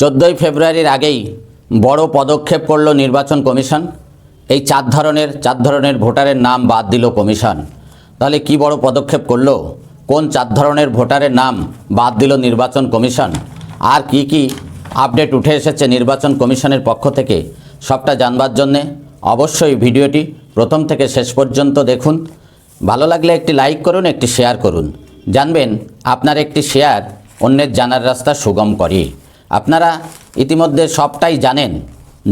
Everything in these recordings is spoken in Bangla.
চোদ্দোই ফেব্রুয়ারির আগেই বড় পদক্ষেপ করল নির্বাচন কমিশন। এই চার ধরনের চার ধরনের ভোটারের নাম বাদ দিল কমিশন। তাহলে কি বড় পদক্ষেপ করল? কোন চার ধরনের ভোটারের নাম বাদ দিল নির্বাচন কমিশন? আর কি কি আপডেট উঠে এসেছে নির্বাচন কমিশনের পক্ষ থেকে, সবটা জানবার জন্যে? অবশ্যই ভিডিওটি প্রথম থেকে শেষ পর্যন্ত দেখুন। ভালো লাগলে একটি লাইক করুন, একটি শেয়ার করুন। জানবেন, আপনার একটি শেয়ার অন্যের জানার রাস্তা সুগম করে। আপনারা ইতিমধ্যে সবটাই জানেন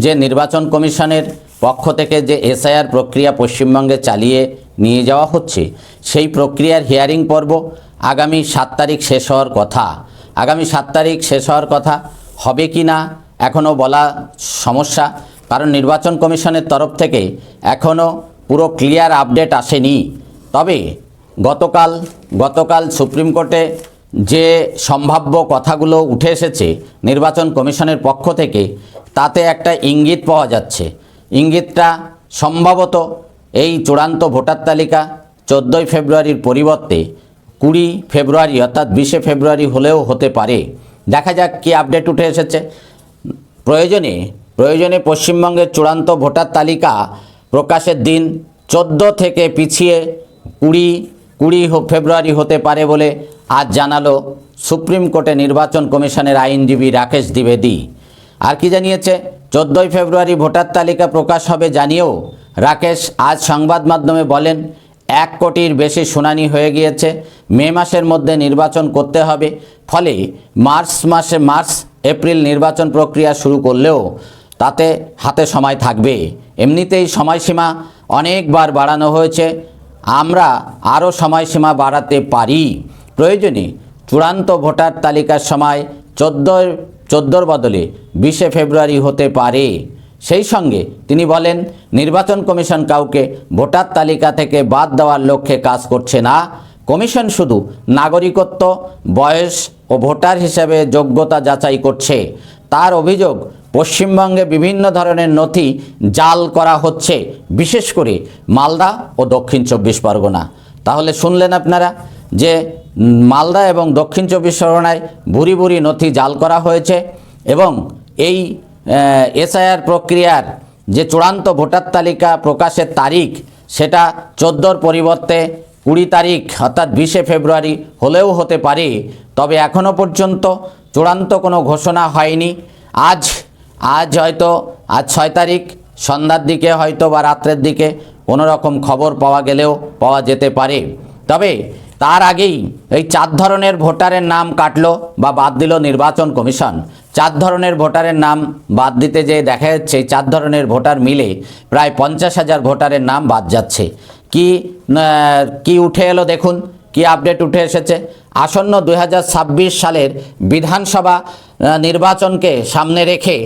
যে নির্বাচন কমিশনের পক্ষ থেকে যে এসআইআর প্রক্রিয়া পশ্চিমবঙ্গে চালিয়ে নিয়ে যাওয়া হচ্ছে, সেই প্রক্রিয়ার হিয়ারিং পর্ব আগামী সাত তারিখ শেষ হওয়ার কথা। আগামী সাত তারিখ শেষ হওয়ার কথা হবে কি না এখনও বলা সমস্যা, কারণ নির্বাচন কমিশনের তরফ থেকে এখনও পুরো ক্লিয়ার আপডেট আসেনি। তবে গতকাল গতকাল সুপ্রিম কোর্টে যে সম্ভাব্য কথাগুলো উঠে এসেছে নির্বাচন কমিশনের পক্ষ থেকে, তাতে একটা ইঙ্গিত পাওয়া যাচ্ছে। ইঙ্গিতটা সম্ভবত এই চূড়ান্ত ভোটার তালিকা চোদ্দোই ফেব্রুয়ারির পরিবর্তে কুড়ি ফেব্রুয়ারি অর্থাৎ বিশে ফেব্রুয়ারি হলেও হতে পারে। দেখা যাক কী আপডেট উঠে এসেছে। প্রয়োজনে প্রয়োজনে পশ্চিমবঙ্গের চূড়ান্ত ভোটার তালিকা প্রকাশের দিন চোদ্দ থেকে পিছিয়ে কুড়ি কুড়ি ফেব্রুয়ারি হতে পারে বলে আজ জানালো সুপ্রিম কোর্টে নির্বাচন কমিশনের আইনজীবী রাকেশ দ্বিবেদী। আর কি জানিয়েছে? চোদ্দোই ফেব্রুয়ারি ভোটার তালিকা প্রকাশ হবে জানিয়েও রাকেশ আজ সংবাদ মাধ্যমে বলেন, এক কোটির বেশি শুনানি হয়ে গিয়েছে, মে মাসের মধ্যে নির্বাচন করতে হবে। ফলে মার্চ মাসে, মার্চ, এপ্রিল নির্বাচন প্রক্রিয়া শুরু করলেও তাতে হাতে সময় থাকবে। এমনিতেই সময়সীমা অনেকবার বাড়ানো হয়েছে। আমরা আরও সময়সীমা বাড়াতে পারি। প্রয়োজনে চূড়ান্ত ভোটার তালিকার সময় চোদ্দোর চোদ্দোর বদলে বিশে ফেব্রুয়ারি হতে পারে। সেই সঙ্গে তিনি বলেন, নির্বাচন কমিশন কাউকে ভোটার তালিকা থেকে বাদ দেওয়ার লক্ষ্যে কাজ করছে না। কমিশন শুধু নাগরিকত্ব, বয়স ও ভোটার হিসেবে যোগ্যতা যাচাই করছে। তার অভিযোগ পশ্চিমবঙ্গে বিভিন্ন ধরনের নথি জাল করা হচ্ছে, বিশেষ করে মালদা ও দক্ষিণ চব্বিশ পরগনা। তাহলে শুনলেন আপনারা যে মালদা এবং দক্ষিণ চব্বিশ পরগনায় ভুরি ভুরি নথি জাল করা হয়েছে এবং এই এসআইআর প্রক্রিয়ার যে চূড়ান্ত ভোটার তালিকা প্রকাশের তারিখ, সেটা চোদ্দোর পরিবর্তে কুড়ি তারিখ, অর্থাৎ বিশে ফেব্রুয়ারি হলেও হতে পারে। তবে এখনও পর্যন্ত চূড়ান্ত কোনো ঘোষণা হয়নি। আজ আজ হয়তো, আজ ছয় তারিখ, সন্ধ্যার দিকে হয়তো বা রাত্রের দিকে কোনো রকম খবর পাওয়া গেলেও পাওয়া যেতে পারে। তবে তার আগেই এই চার ধরনের ভোটারের নাম কাটলো বা বাদ দিল নির্বাচন কমিশন। চার ধরনের ভোটারের নাম বাদ দিতে যে দেখা যাচ্ছে চার ধরনের ভোটার মিলে প্রায় পঞ্চাশ হাজার ভোটারের নাম বাদ যাচ্ছে। কি কি উঠে এলো দেখুন, কি আপডেট উঠে এসেছে? আসন্ন দু হাজার ছাব্বিশ সালের বিধানসভা নির্বাচনকে সামনে রেখে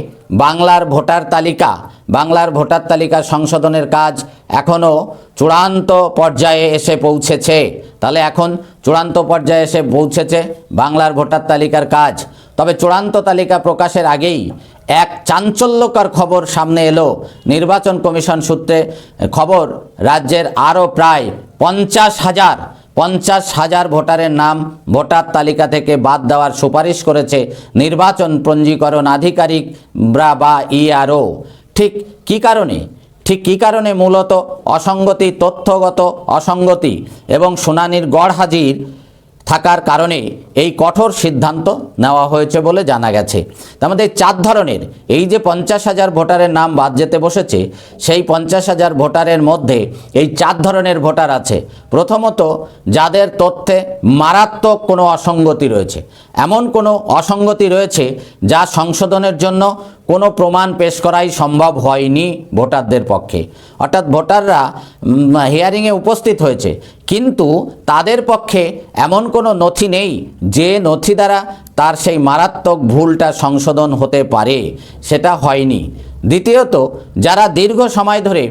বাংলার ভোটার তালিকা, বাংলার ভোটার তালিকা সংশোধনের কাজ এখনও চূড়ান্ত পর্যায়ে এসে পৌঁছেছে। তাহলে এখন চূড়ান্ত পর্যায়ে এসে পৌঁছেছে বাংলার ভোটার তালিকার কাজ। তবে চূড়ান্ত তালিকা প্রকাশের আগেই এক চাঞ্চল্যকর খবর সামনে এলো। নির্বাচন কমিশন সূত্রে খবর, রাজ্যের আরও প্রায় পঞ্চাশ হাজার পঞ্চাশ হাজার ভোটারের নাম ভোটার তালিকা থেকে বাদ দেওয়ার সুপারিশ করেছে নির্বাচন পঞ্জীকরণ আধিকারিক ব্রা বা ইআরও ঠিক কী কারণে? ঠিক কী কারণে মূলত? অসঙ্গতি, তথ্যগত অসঙ্গতি এবং শুনানির গড় হাজির থাকার কারণে এই কঠোর সিদ্ধান্ত নেওয়া হয়েছে বলে জানা গেছে। মধ্যে চার ধরনের, এই যে পঞ্চাশ হাজার ভোটারের নাম বাদ যেতে বসেছে, সেই পঞ্চাশ হাজার ভোটারের মধ্যে এই চার ধরনের ভোটার আছে। প্রথমত, যাদের তথ্যে মারাত্মক কোনো অসঙ্গতি রয়েছে। এমন কোনো অসঙ্গতি রয়েছে যা সংশোধনের জন্য কোনো প্রমাণ পেশ করাই সম্ভব হয়নি ভোটারদের পক্ষে। অর্থাৎ ভোটাররা হিয়ারিংয়ে উপস্থিত হয়েছে। কিন্তু তাদের পক্ষে এমন কোনো নথি নেই যে নথি দ্বারা তার সেই মারাত্মক ভুলটা সংশোধন হতে পারে। সেটা হয়নি। দ্বিতীয়ত, যারা দীর্ঘ সময় ধরে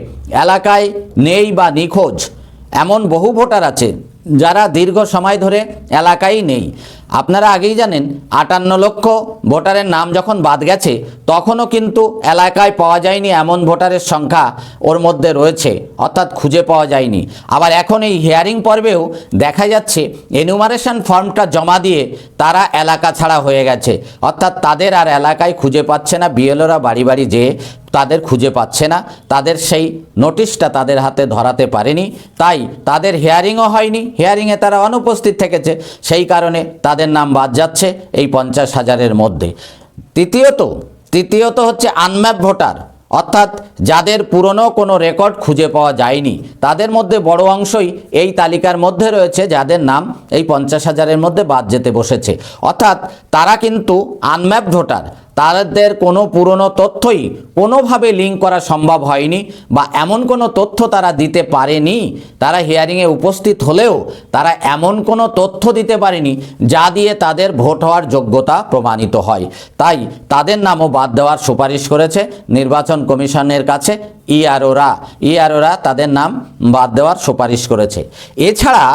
এলাকায় নেই বা নিখোঁজ, এমন বহু ভোটার আছে যারা দীর্ঘ সময় ধরে এলাকায় নেই। আপনারা আগেই জানেন, আটান্ন লক্ষ ভোটারের নাম যখন বাদ গেছে, তখনও কিন্তু এলাকায় পাওয়া যায়নি এমন ভোটারের সংখ্যা ওর মধ্যে রয়েছে, অর্থাৎ খুঁজে পাওয়া যায়নি। আবার এখন এই হিয়ারিং পর্বেও দেখা যাচ্ছে এনুমারেশন ফর্মটা জমা দিয়ে তারা এলাকা ছাড়া হয়ে গেছে। অর্থাৎ তাদের আর এলাকায় খুঁজে পাচ্ছে না, বিএলওরা বাড়ি বাড়ি যেয়ে তাদের খুঁজে পাচ্ছে না, তাদের সেই নোটিশটা তাদের হাতে ধরাতে পারেনি, তাই তাদের হিয়ারিংও হয়নি হিয়ারিংয়ে তারা অনুপস্থিত থেকেছে, সেই কারণে তাদের নাম বাদ যাচ্ছে এই পঞ্চাশ হাজারের মধ্যে। তৃতীয়ত তৃতীয়ত হচ্ছে আনম্যাপ ভোটার। অর্থাৎ যাদের পুরনো কোনো রেকর্ড খুঁজে পাওয়া যায়নি, তাদের মধ্যে বড় অংশই এই তালিকার মধ্যে রয়েছে, যাদের নাম এই পঞ্চাশ হাজারের মধ্যে বাদ যেতে বসেছে। অর্থাৎ তারা কিন্তু আনম্যাপ ভোটার। তাদের কোনো পুরনো তথ্যই কোনোভাবে লিঙ্ক করা সম্ভব হয়নি বা এমন কোনো তথ্য তারা দিতে পারেনি। তারা হিয়ারিংয়ে উপস্থিত হলেও তারা এমন কোনো তথ্য দিতে পারেনি যা দিয়ে তাদের ভোট হওয়ার যোগ্যতা প্রমাণিত হয়। তাই তাদের নামও বাদ দেওয়ার সুপারিশ করেছে নির্বাচন কমিশনের কাছে ইআরওরা ইআরওরা তাদের নাম বাদ দেওয়ার সুপারিশ করেছে। এছাড়া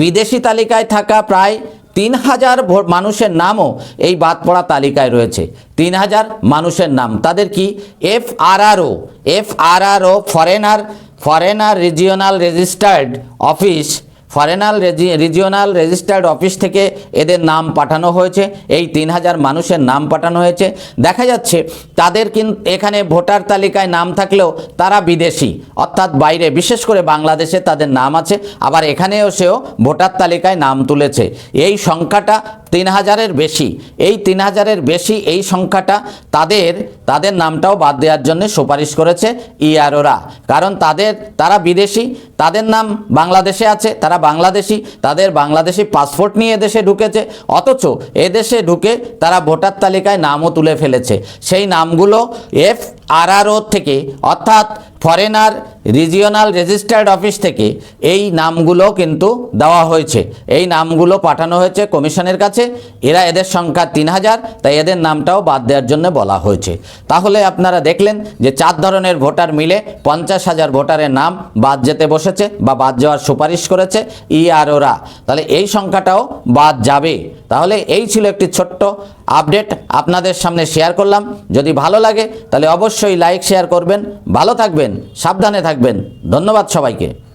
বিদেশি তালিকায় থাকা প্রায় তিন হাজার মানুষের নামও এই বাদ পড়া তালিকায় রয়েছে। তিন হাজার মানুষের নাম। তাদের কি? F R R O F R R O foreigner foreigner regional registered office foreigner regional registered office থেকে এদের নাম পাঠানো হয়েছে। এই তিন হাজার মানুষের নাম পাঠানো হয়েছে। দেখা যাচ্ছে, তাদের কিন্তু এখানে ভোটার তালিকায় নাম থাকলেও তারা বিদেশি। অর্থাৎ বাইরে, বিশেষ করে বাংলাদেশে তাদের নাম আছে। আবার এখানেও সেও ভোটার তালিকায় নাম তুলেছে। এই সংখ্যাটা তিন হাজারের বেশি। এই তিন হাজারের বেশি, এই সংখ্যাটা তাদের তাদের নামটাও বাদ দেওয়ার জন্য সুপারিশ করেছে ইআরওরা। কারণ তাদের, তারা বিদেশি তাদের নাম বাংলাদেশে আছে, তারা বাংলাদেশি, তাদের বাংলাদেশি পাসপোর্ট নিয়ে এদেশে ঢুকেছে, অথচ এদেশে ঢুকে তারা ভোটার তালিকায় নামও তুলে ফেলেছে। সেই নামগুলো এফ আর থেকে, অর্থাৎ ফরেনার রিজিওনাল রেজিস্টার্ড অফিস থেকে এই নামগুলো কিন্তু দেওয়া হয়েছে। এই নামগুলো পাঠানো হয়েছে কমিশনের কাছে। এরা এদের সংখ্যা তিন হাজার, তাই এদের নামটাও বাদ দেওয়ার জন্য বলা হয়েছে। তাহলে আপনারা দেখলেন যে চার ধরনের ভোটার মিলে পঞ্চাশ হাজার ভোটারের নাম বাদ যেতে বসেছে বা বাদ যাওয়ার সুপারিশ করেছে ইআরওরা তাহলে এই সংখ্যাটাও বাদ যাবে। তাহলে এই ছিল একটি ছোট্ট আপডেট আপনাদের সামনে শেয়ার করলাম। যদি ভালো লাগে, তাহলে অবশ্যই লাইক, শেয়ার করবেন। ভালো থাকবেন, সাবধানে থাকবেন। ধন্যবাদ সবাইকে।